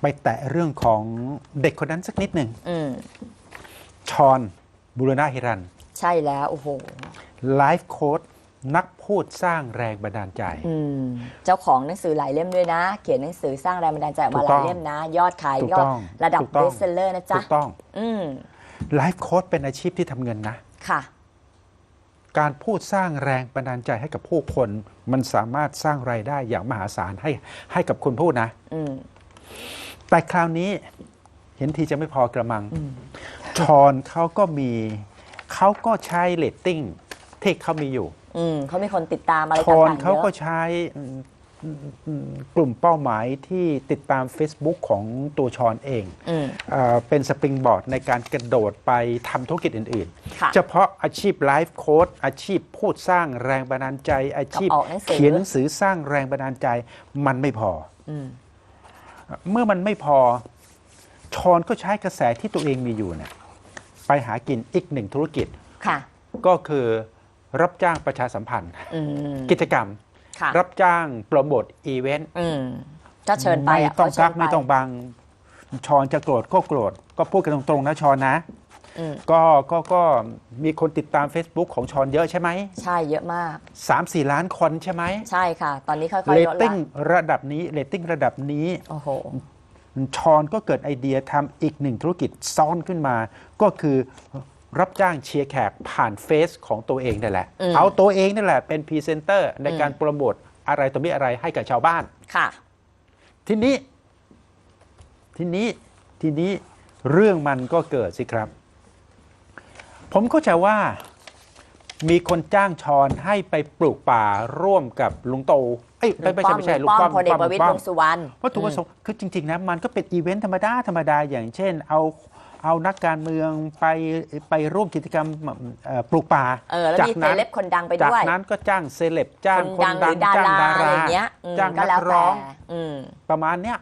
ไปแตะเรื่องของเด็กคนนั้นสักนิดหนึ่งอืมชอนบุรณะฮิรันใช่แล้ว โอ้โห ไลฟ์โค้ดนักพูดสร้างแรงบันดาลใจ อืม เจ้าของหนังสือหลายเล่มด้วยนะ เขียนหนังสือสร้างแรงบันดาลใจออกมาถูกหต้ลาอยงเล่มนะ ยอดขายถูกก็ต้องระดับถูกต้องเบสเซลเลอร์นะจ๊ะ ถูกต้องอืม ไลฟ์โค้ดเป็นอาชีพที่ทำเงินนะ ค่ะ การพูดสร้างแรงบันดาลใจให้กับผู้คน มันสามารถสร้างรายได้อย่างมหาศาลให้ให้กับคนพูดนะ อืม แต่คราวนี้เห็นทีจะไม่พอกระมังชอนเขาก็มีเขาก็ใช้เลตติ้งที่เขามีอยู่อืมเขามีคนติดตามอะไรชอนต่างๆเขาเยก็อะใช้อืมอืมอืมกลุ่มเป้าหมายที่ติดตาม Facebook ของตัวชอนเองอืมเอ่อเป็นสปริงบอร์ดในการกระโดดไปทำธุรกิจอื่นค่ะๆเฉพาะอาชีพไลฟ์โค้ดอาชีพพูดสร้างแรงบันดาลใจ อาชีพกับออกหนังสือเขียนหนังสือสร้างแรงบันดาลใจมันไม่พออืม เมื่อมันไม่พอชอนก็ใช้กระแสที่ตัวเองมีอยู่เนี่ยไปหากินอีกหนึ่งธุรกิจ ค่ะ ก็คือรับจ้างประชาสัมพันธ์ อืมกิจกรรม ค่ะรับจ้างโปรโมทอีเวนต์อืมก็เชิญไปไม่อะต้องเขาเชิกัญกไปไม่ต้องบังชอนจะโกรธก็โกรธก็พูดกันตรงๆนะชอนนะอืม ก็ก็ก็มีคนติดตาม Facebook ของชอนเยอะใช่ไหมใช่เยอะมากสามสี่ล้านคนใช่ไหมใช่ค่ะ ตอนนี้ค่อยเรๆตลดติ้ละงระดับนี้เรตติ้งระดับนี้โอ้โหชอนก็เกิดไอเดียทำอีกหนึ่งธุรกิจซ้อนขึ้นมา ก็คือรับจ้างเชียร์แขกผ่านเฟซของตัวเองนั่นแหละอืมเอาตัวเองนั่นแหละเป็นพรีเซนเตอร์ในการอืมโปรโมทอะไรตัวนี้อะไรให้กับชาวบ้านค่ะ ทีนี้ ทีนี้ ทีนี้เรื่องมันก็เกิดสิครับ ผมเข้าใจว่ามีคนจ้างชอนให้ไปปลูกป่าร่วมกับลุงโตเอ้ยไม่ไม่ใช่ไม่ใช่ลุงป้อมพลเอกประวิตรป้วอมงษ์สุวรรณวัตถุประสงค์คือจริง ๆ นะมันก็เป็นอีเวนต์ธรรมดาธรรมดาอย่างเช่น เอาเอานักการเมืองไปไปร่วมกิจกรรมเอ่อปลูกป่าเออแล้วมีเซเลบคนดังไปจากด้วยนั้นก็จ้างเซเลบจ้างคคนนดังหดัรืงอดาจ้างราดาอะไรราอย่างเงี้ยอืมจ้างก็นัแล้วกแต่ร้องอืมประมาณเนี้ย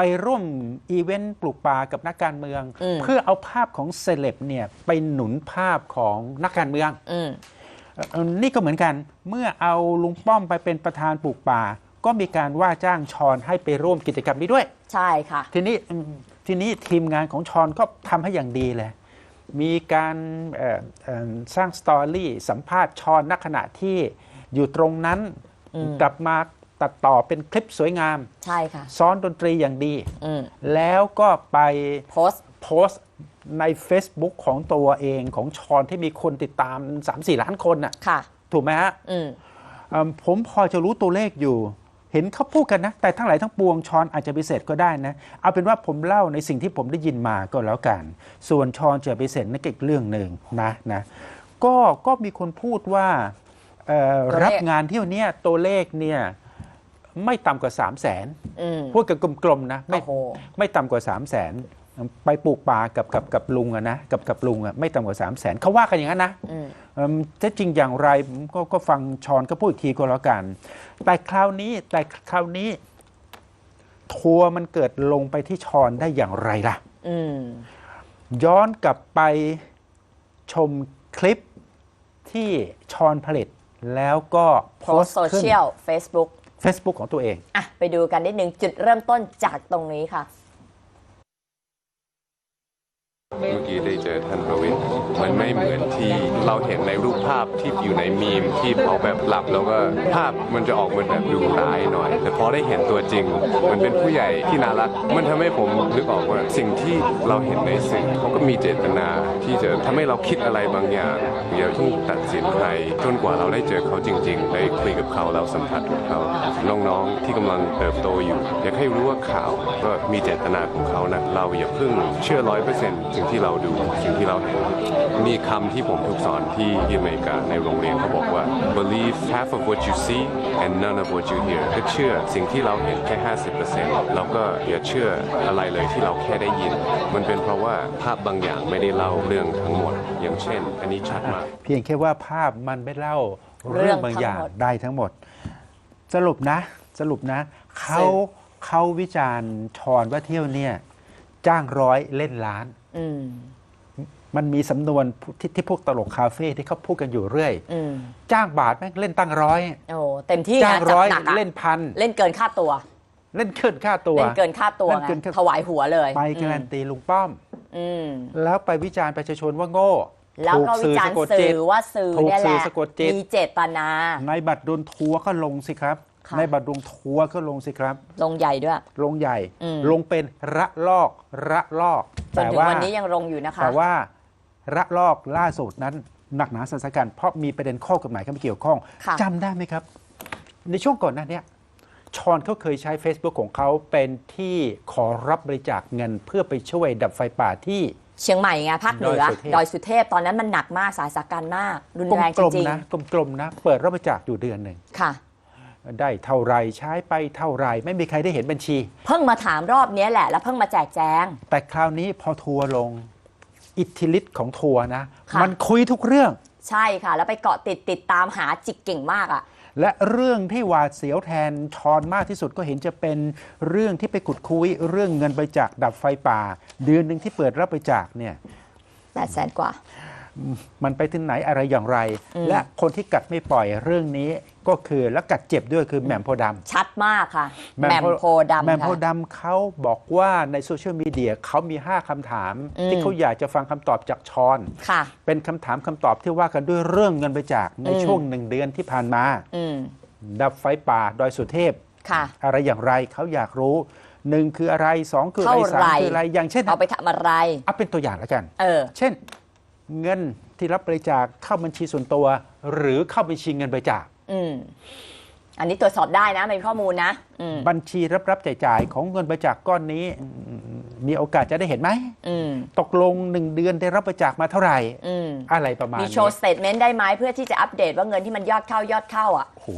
ไปร่วมอีเวนต์ปลูกป่ากับนักการเมืองอืมเพื่อเอาภาพของเซเลบเนี่ยไปหนุนภาพของนักการเมืองอืมเอ่อนี่ก็เหมือนกันเมื่อเอาลุงป้อมไปเป็นประธานปลูกป่า ก็มีการว่าจ้างชอนให้ไปร่วมกิจกรรมนี้ด้วย ใช่ค่ะ ทีนี้อืมทีนี้ทีมงานของชอนก็ทำให้อย่างดีเลย มีการเอ่อเอ่อสร้างสตอรี่สัมภาษณ์ชอนณขณะที่อยู่ตรงนั้นอืมกลับมา ตัดต่อเป็นคลิปสวยงาม ใช่ค่ะ ซ้อนดนตรีอย่างดีอืมแล้วก็ไปโพสต์โพสต์ใน Facebook ของตัวเองของชอนที่มีคนติดตาม 3-4 ล้านคนน่ะค่ะ ถูกไหมฮะอืมเอิ่มผมพอจะรู้ตัวเลขอยู่ เห็นเขาพูดกันนะ แต่ทั้งหลายทั้งปวงชอนอาจจะไปเสร็จก็ได้นะ เอาเป็นว่าผมเล่าในสิ่งที่ผมได้ยินมาก็แล้วกัน ส่วนชอนจะไปเสร็จนั่นก็อีกเรื่องหนึ่งนะนะก็ก็มีคนพูดว่าเอ่อตัวเลขรับงานเที่ยวเนี้ยตัวเลขเนี่ย ไม่ต่ำกว่า3 0 0แสนอืมพูดกันกลมๆนะไม่โอ้โหไม่ต่ำกว่า3 0 0แสนไปปลูกป่ากับกับกับลุงอะนะกับกับลุงอะไม่ต่ำกว่า3 0 0แสนเขาว่ากันอย่างนั้นนะอืมเอิ่มจะจริงอย่างไรผมก็ก็ฟังชอนก็พูดอีกทีก็แล้วกัน แต่คราวนี้แต่คราวนี้ ทัวร์มันเกิดลงไปที่ชอนได้อย่างไรล่ะอืมย้อนกลับไปชมคลิปที่ชอนผลิตแล้วก็โพโพสสต์ต์โซขึ้นเชียล Facebook Facebook ของตัวเอง อะไปดูกันนิดนึงจุดเริ่มต้นจากตรงนี้ค่ะ เมื่อกี้ได้เจอท่านประวิทย์มันไม่เหมือนที่เราเห็นในรูปภาพที่อยู่ในมีมที่เขาแบบหลับแล้วก็ภาพมันจะออกมาแบบดูร้ายหน่อย แต่พอได้เห็นตัวจริง มันเป็นผู้ใหญ่ที่น่ารัก มันทำให้ผมนึกออกว่าสิ่งที่เราเห็นในสื่อเขาก็มีเจตนาที่จะทำให้เราคิดอะไรบางอย่างอย่าเพิ่งตัดสินใครจนกว่าเราได้เจอเขาจริง ๆ ได้คุยกับเขาเราสัมผัสกับเขาน้องๆที่กำลังเติบโตอยู่อยากให้รู้ว่าข่าวก็มีเจตนาของเขานะเราอย่าเพิ่งเชื่อร้อยเปอร์เซ็นต์สิ่งที่เราดูสิ่งที่เราเห็นมีคำที่ผมถูกสอนที่อเมริกาในโรงเรียนเขาบอกว่า believe half of what you see and none of what you hear ก็เชื่อสิ่งที่เราเห็นแค่ 50%แล้วก็อย่าเชื่ออะไรเลยที่เราแค่ได้ยิน มันเป็นเพราะว่าภาพบางอย่างไม่ได้เล่าเรื่องทั้งหมด อย่างเช่น อันนี้ชัดมาก เพียงแค่ว่าภาพมันไม่เล่าเรื่องบางอย่างทั้งหมดได้ทั้งหมด สรุปนะ สรุปนะเขาเขาวิจารณ์ชอนว่าเที่ยวเนี่ยจ้างร้อยเล่นล้าน มมันมีสำนวนที่ที่พวกตลกคาเฟ่ที่เขาพูดกันอยู่เรื่อยอืมจ้างบาทแม่งเล่นตั้งร้อยโอ้เต็มที่จ้างนะจัดร้อยหนักอะเล่นพันเล่นเกินค่าตัว เล่นเกินค่าตัวเล่นเกินค่าตัวเล่นไงเกินค่าถวายหัวเลย ไปการันตีลุงป้อมอืมแล้วไปวิจารณ์ประชาชนว่าโง่แล้วก็ถูวิจารณ์สะกดสื่จิตอว่าสื่อถูกเนี่ยแหสื่อละสะกดจิตมีเจตนา ในบัตรโดนทัวร์ก็ลงสิครับ ค่ะ ในบัตรโดนทัวร์ก็ลงสิครับ ลงใหญ่ด้วย ลงใหญ่ อืม ลงเป็นระลอกระลอกจนถึงวันนี้ยังลงอยู่นะคะ แต่ว่าระลอกล่าสุดนั้นหนักหนาสาหัสกันเพราะมีประเด็นข้อกฎหมายเข้ามาเกี่ยวข้องค่ะ จำได้ไหมครับ ในช่วงก่อนหน้าเนี้ยชอนเขาเคยใช้ Facebook ของเขาเป็นที่ขอรับบริจาคเงินเพื่อไปช่วยดับไฟป่าที่ เชียงใหม่ไงภาคเหนือดอยสุเทพ ดอยสุเทพตอนนั้นมันหนักมากสาหัสการมากรุนแรงกจลมริงๆนะกลมๆนะ เปิดรับบริจาคอยู่เดือนหนึ่งๆค่ะ ได้เท่าไรใช้ไปเท่าไรไม่มีใครได้เห็นบัญชี เพิ่งมาถามรอบเนี้ยแหละ แล้วเพิ่งมาแจกแจง แต่คราวนี้พอทัวร์ลงอิทธิฤทธิ์ของทัวร์นะค่ะมันคุยทุกเรื่อง ใช่ค่ะ แล้วไปเกาะติดติดตามหาจิกเก่งมากอะและเรื่องที่หวาดเสียวแทนชอนมากที่สุดก็เห็นจะเป็นเรื่องที่ไปขุดคุยเรื่องเงินบริจาคดับไฟป่า เดือนหนึ่งที่เปิดรับบริจาคเนี่ยแปดแสนกว่า มันไปถึงไหนอะไรอย่างไรอืมและคนที่กัดไม่ปล่อยเรื่องนี้ ก็คือและกัดเจ็บด้วยคือแหม่มโพธิ์ดำ ชัดมากค่ะแหม่มโพธิ์ดำแหม่มโพค่ะธิ์ดำเขาบอกว่าในโซเชียลมีเดียเขามี 5คำถาม อืม ที่เขาอยากจะฟังคำตอบจากชอน ค่ะ เป็นคำถามคำตอบที่ว่ากันด้วยเรื่องเงินบริจาคในอืม ช่วงหนึ่งเดือนที่ผ่านมา อืม ดับไฟป่าดอยสุเทพ ค่ะ อะไรอย่างไรเขาอยากรู้หนึ่งคืออะไรสองคืออะไรเท่าสามไหร่ คืออะไรอย่างเช่นเอาไปทำอะไร เอาเป็นตัวอย่างแล้วกัน เออ เช่น เงินที่รับบริจาคเข้าบัญชีส่วนตัว หรือเข้าบัญชีเงินบริจาค อืมอันนี้ตรวจสอบได้นะเป็นข้อมูลนะอืมบัญชีรับรับจ่ายจ่ายของเงินบริจาคก้อนนี้อืมมีโอกาสจะได้เห็นไหม อืมตกลงหนึ่งเดือนได้รับบริจาคมาเท่าไหร่ อืมอะไรประมาณมีนี้โชว์สเตทเมนต์ได้ไหมเพื่อที่จะอัปเดตว่าเงินที่มันยอดเข้ายอดเข้าอะ โอ้โห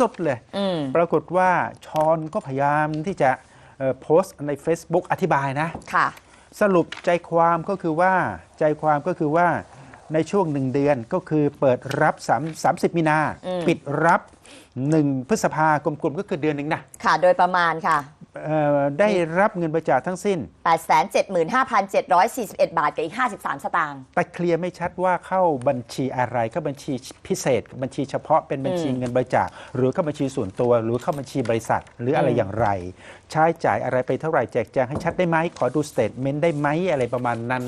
สุดๆเลย อืมปรากฏว่าชอนก็พยายามที่จะเอ่อโพสต์ใน Facebook อธิบายนะ ค่ะ สรุปใจความก็คือว่าใจความก็คือว่า ในช่วงหนึ่งเดือนก็คือเปิดรับ3 30 มีนาอืมปิดรับ 1 พฤษภากลมๆก็คือเดือนหนึ่งนะค่ะ โดยประมาณค่ะ เอ่อได้รับเงินบริจาคทั้งสิ้น 875,741 บาทกับอีก 53 สตางค์ แต่เคลียร์ไม่ชัดว่าเข้าบัญชีอะไรเข้าบัญชีพิเศษ บัญชีเฉพาะเป็นบัญชีอืมเงินบริจาค หรือเข้าบัญชีส่วนตัว หรือเข้าบัญชีบริษัท หรืออะไรอืมอย่างไร ใช้จ่ายอะไรไปเท่าไหร่แจกแจงให้ชัดได้ไหมขอดูสเตทเมนต์ได้ไหมอะไรประมาณนั้น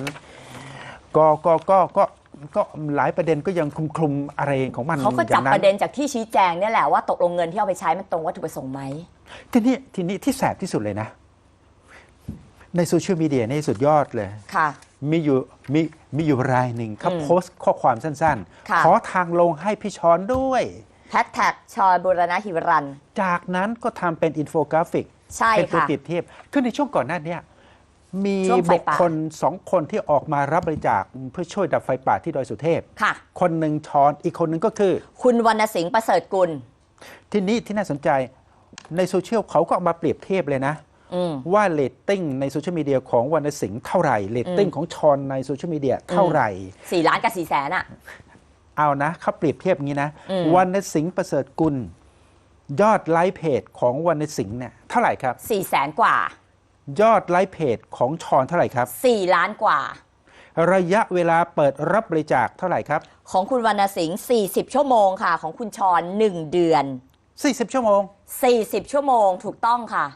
ก็ก็ก็ก็ ก็หลายประเด็นก็ยังคลุมคลุมๆอะไรของมันเขาก็จับอย่งนั้นประเด็นจากที่ชี้แจงเนี่ยแหละว่าตกลงเงินที่เอาไปใช้มันตรงวัตถุประสงค์ไหมทีนี้ทีนี้ที่แสบที่สุดเลยนะ ในโซเชียลมีเดียนี่สุดยอดเลยค่ะมีอยู่มีมีอยู่รายหนึ่งเขาอืมโพสต์ข้อความสั้นค่ะๆขอทางลงให้พี่ช้อนด้วยแฮชแท็กชอยบุรณหิวรัน จากนั้นก็ทำเป็นอินโฟกราฟิกใช่เป็นตัวค่ะเปรียบเทียบคือในช่วงก่อนหน้าเนี้ย มีช่วงไฟบุคป่าคลสองคนที่ออกมารับบริจาคเพื่อช่วยดับไฟป่าที่ดอยสุเทพค่ะ คนหนึ่งช้อนอีกคนหนึ่งก็คือ คุณวรรณสิงห์ประเสริฐกุล ที่นี้ที่น่าสนใจในโซเชียลเขาก็เอามาเปรียบเทียบเลยนะอืมว่าเรตติ้งในโซเชียลมีเดียของวรรณสิงห์เท่าไหร่เรตติ้งของชอนในโซเชียลมีเดียเท่าไหร่สี่ล้านกับสี่แสนอะเอานะเขาเปรียบเทียบอย่างนี้นะอืมวรรณสิงห์ประเสริฐกุล ยอดไลค์เพจของวรรณสิงห์เนี่ยเท่าไหร่ครับสี่แสนกว่า ยอดไลค์เพจของชอนเท่าไหร่ครับสี่ล้านกว่า ระยะเวลาเปิดรับบริจาคเท่าไหร่ครับ ของคุณวรรณสิงห์40 ชั่วโมงค่ะ ของคุณชร1เดือน 40 ชั่วโมง 40 ชั่วโมงถูกต้องค่ะ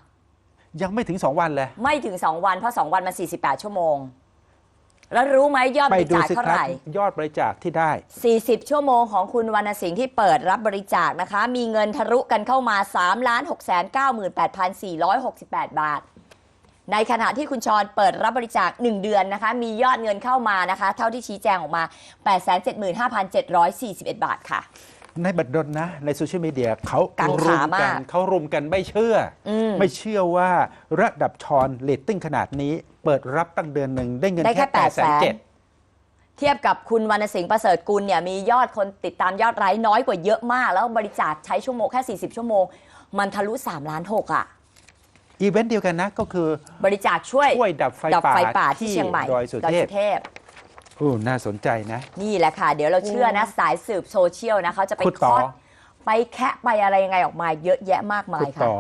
ยังไม่ถึง 2 วันเลย ไม่ถึง 2 วันเพราะ 2 วันมัน48 ชั่วโมง แล้วรู้ไหมยอดบไปริดูจาคสิเท่าครัไหบร่ ยอดบริจาคที่ได้ 40 ชั่วโมงของคุณวรรณสิงห์ที่เปิดรับบริจาคนะคะ มีเงินทะลุกันเข้ามา3ล้าน6 9 8 4 6 8 บาท ในขณะที่คุณชรเปิดรับบริจาค 1 เดือนนะคะ มียอดเงินเข้ามานะคะ เท่าที่ชี้แจงออกมา 875,741 บาทค่ะ ในบัตรดลนะ ในโซเชียลมีเดียเขากังรุขามมากกันเขารุมกันไม่เชื่ออม ไม่เชื่อว่าระดับชอนเรตติ้งขนาดนี้เปิดรับตั้งเดือนหนึ่งได้เงินได้แค่แค่แปดแสนเจ็ด800,000เทียบกับคุณวรรณสิงห์ประเสริฐกุลเนี่ยมียอดคนติดตามยอดไลค์น้อยกว่าเยอะมาก แล้วบริจาคใช้ชั่วโมงแค่ 40 ชั่วโมง มันทะลุ 3 ล้าน6อะ อีเวนต์เดียวกันนะก็คือบริจาคช่วยช่วยดับไฟดับป่าไฟป่าที่เชียงใหม่ดอยสุเทพเทพโอ้น่าสนใจนะ นี่แหละค่ะ เดี๋ยวเราเชื่อนะสายสืบโซเชียลนะเขาจะไปขุดคต่อ อดไปแคะไปอะไรยังไงออกมาเยอะแยะมากมาขุยดค่ะ ต่อ